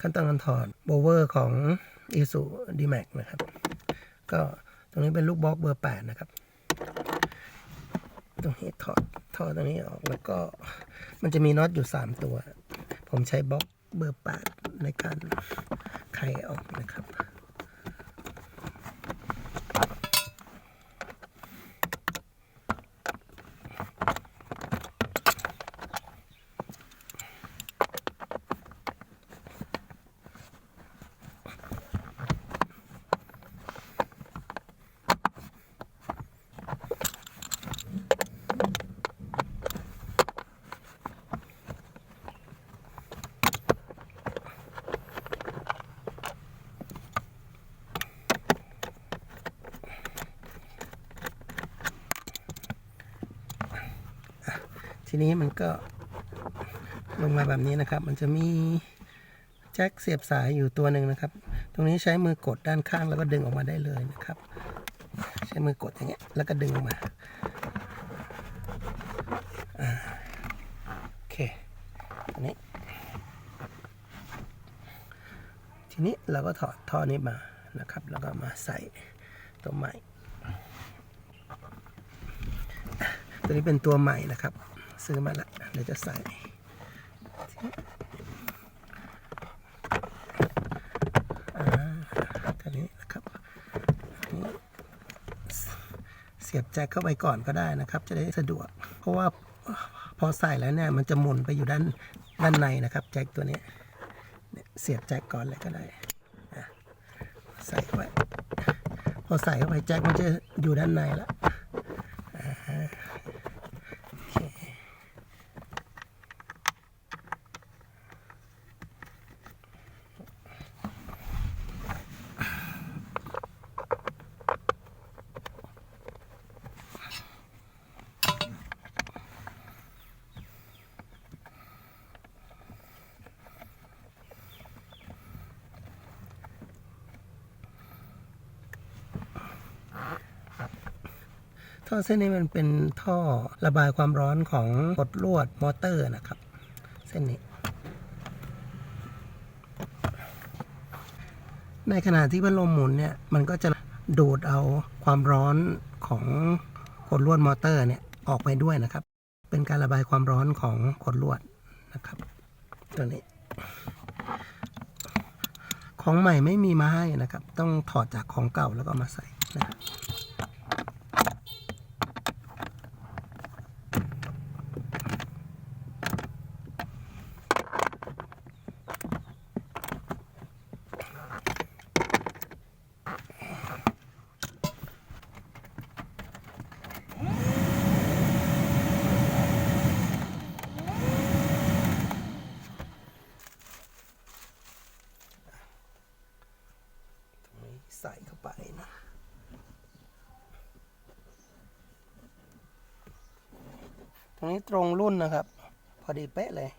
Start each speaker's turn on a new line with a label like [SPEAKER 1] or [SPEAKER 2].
[SPEAKER 1] ขั้นตอนการถอดโบเวอร์ของ i s u d m a x นะครับ ก็ตรงนี้เป็นลูกบล็อกเบอร์ 8 นะครับ ตรงนี้ถอดถอดตรงนี้ออกแล้วก็มันจะมีน็อตอยู่ 3 ตัว ผมใช้บล็อกเบอร์ 8 ในการไขออกนะครับ ทีนี้มันก็ลงมาแบบนี้นะครับ มันจะมีแจ็คเสียบสายอยู่ตัวหนึ่งนะครับ ตรงนี้ใช้มือกดด้านข้างแล้วก็ดึงออกมาได้เลยนะครับ ใช้มือกดอย่างเงี้ยแล้วก็ดึงออกมาโอเคอันนี้ ทีนี้เราก็ถอดท่อนี้มานะครับ แล้วก็มาใส่ตัวใหม่ ตัวนี้เป็นตัวใหม่นะครับ ซื้อมาล้วเดี๋ยวจะใส่อ่าตัวนี้นะครับนี่เสียบแจ็คเข้าไปก่อนก็ได้นะครับ จะได้สะดวก เพราะว่าพอใส่แล้วเนี่ยมันจะหมุนไปอยู่ด้านด้านในนะครับ แจ็คตัวนี้เสียบแจ็คก่อนเลยก็ได้ใส่เข้าไปพอใส่เข้าไปแจ็คมันจะอยู่ด้านในแล้ว ท่อเส้นนี้มันเป็นท่อระบายความร้อนของกดลวดมอเตอร์นะครับ เส้นนี้ ในขณะที่พัดลมหมุนเนี่ยมันก็จะดูดเอาความร้อนของกดลวดมอเตอร์เนี่ยออกไปด้วยนะครับ เป็นการระบายความร้อนของกดลวดนะครับตัวนี้ ของใหม่ไม่มีมาให้นะครับ ต้องถอดจากของเก่าแล้วก็มาใส่นะครับ ตรงนี้ใส่เข้า ไปนะตรงนี้ตรงรุ่นนะครับ พอดีเป๊ะเลย